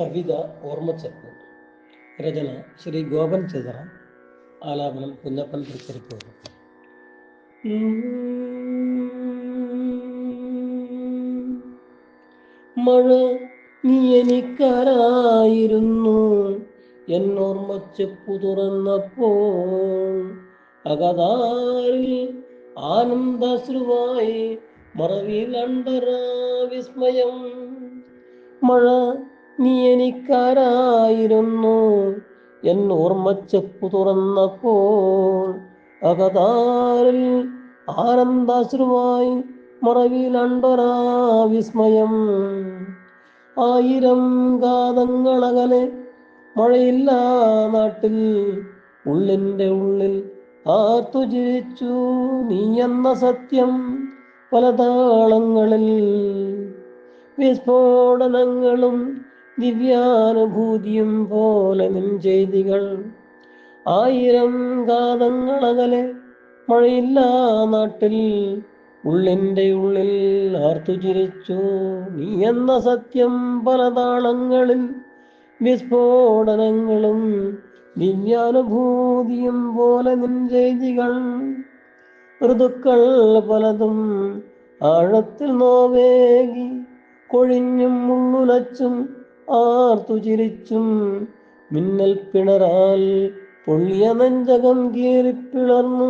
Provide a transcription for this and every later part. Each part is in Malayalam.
കവിത ഓർമ്മച്ചെപ്പ്. രചന ശ്രീ ഗോപൻ ചിതറ ആലാപനം കുഞ്ഞപ്പൻ തൃക്കരിപ്പൂർ. മഴ നീ എനിക്കാരായിരുന്നു എന്നോർമ്മച്ചെപ്പു തുറന്നപ്പോൾ അകതാരിൽ ആനന്ദശ്രുവായി മറവിലണ്ടറാ വിസ്മയം. മഴ നീ എനിക്കാരായിരുന്നു എന്നോർമ്മച്ചെപ്പു തുറന്നപ്പോൾ. അകതാരിൽ ആനന്ദാശ്രുവായി മറവിലണ്ടൊരാ വിസ്മയം ആയിരം ഗാതങ്ങളകലെ മഴയില്ല നാട്ടിൽ ഉള്ളിന്റെ ഉള്ളിൽ ആർത്തു ജീവിച്ചു നീ എന്ന സത്യം പല താളങ്ങളിൽ. വിസ്ഫോടനങ്ങളും ദിവ്യാനുഭൂതിയും പോലെ നിൻ ചെയ്തികൾ ആയിരം ഗാതങ്ങളകലെ മഴയില്ല നാട്ടിൽ ഉള്ളിന്റെ ഉള്ളിൽ ആർത്തു ചിരിച്ചു. നീ എന്ന സത്യം പല താളങ്ങളിൽ വിസ്ഫോടനങ്ങളും ദിവ്യാനുഭൂതിയും പോലെ നിൻ ചെയ്തികൾ ഋതുക്കൾ പലതും ആഴത്തിൽ നോവേകി കൊഴിഞ്ഞും മുള്ളുലച്ചും ആർത്തു ചിരിച്ചും മിന്നൽ പിണറാൽ പൊള്ളിയ നെഞ്ചകം കീറിപ്പിളർന്നു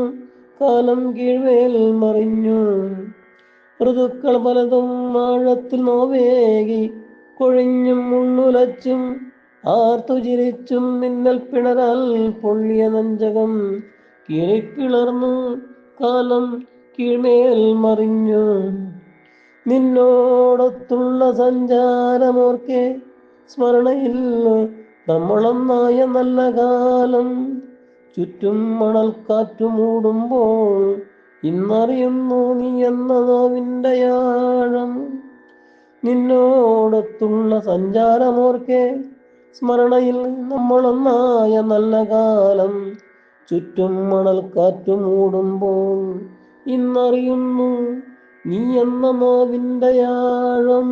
കാലം കീഴ്വേൽ മറിഞ്ഞു. ഋതുക്കൾ പലതും ആഴത്തിൽ നോവേകി കൊഴിഞ്ഞും മുള്ളുലച്ചും ആർത്തു ചിരിച്ചും മിന്നൽ പിണരാൽ പൊള്ളിയ നെഞ്ചകം കീറിപ്പിളർന്നു കാലം കീഴ്മേൽ മറിഞ്ഞു. നിന്നോടൊത്തുള്ള സഞ്ചാരമോർക്കെ സ്മരണയിൽ നമ്മളൊന്നായ നല്ല കാലം ചുറ്റും മണൽ കാറ്റു മൂടുമ്പോൾ ഇന്നറിയുന്നു നീ എന്ന നോവിന്റെ ആഴം. നിന്നോടത്തുള്ള സഞ്ചാരമോർക്കെ സ്മരണയിൽ നമ്മളൊന്നായ നല്ല കാലം ചുറ്റും മണൽ കാറ്റു മൂടുമ്പോൾ ഇന്നറിയുന്നു നീ എന്ന നോവിന്റെ ആഴം.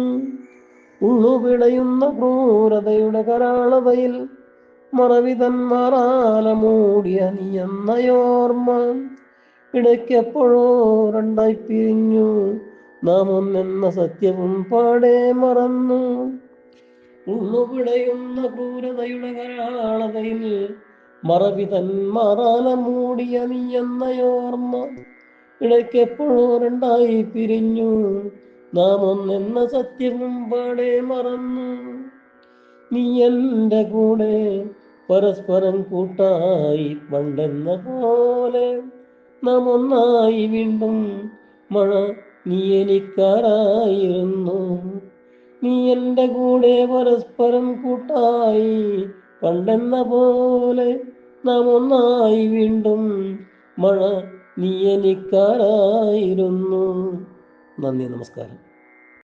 ഉള്ളുപിടയുന്ന ക്രൂരതയുടെ കരാളതയിൽ മറവിതൻ മാറാല മൂടിയ നീ എന്നയോർമ്മ ഇടയ്ക്കെപ്പോഴോ രണ്ടായി പിരിഞ്ഞു. നാം ഒന്നെന്ന സത്യവും പാടെ മറന്നു. ഉള്ളുപിടയുന്ന ക്രൂരതയുടെ കരാളതയിൽ മറവിതൻ മാറാല മൂടിയ നീ എന്നയോർമ്മ ഇടയ്ക്കെപ്പോഴോ രണ്ടായി പിരിഞ്ഞു. നാം ഒന്നെന്ന സത്യവും പാടെ മറന്നു. നീ എന്റെ കൂടെ പരസ്പരം കൂട്ടായി പണ്ടെന്ന പോലെ നാം ഒന്നായി വീണ്ടും മഴ നീ എനിക്കാരായിരുന്നു നീ എന്റെ കൂടെ പരസ്പരം കൂട്ടായി പണ്ടെന്ന പോലെ നാം ഒന്നായി വീണ്ടും മഴ നീ എനിക്കാരായിരുന്നു നന്ദി നമസ്കാരം.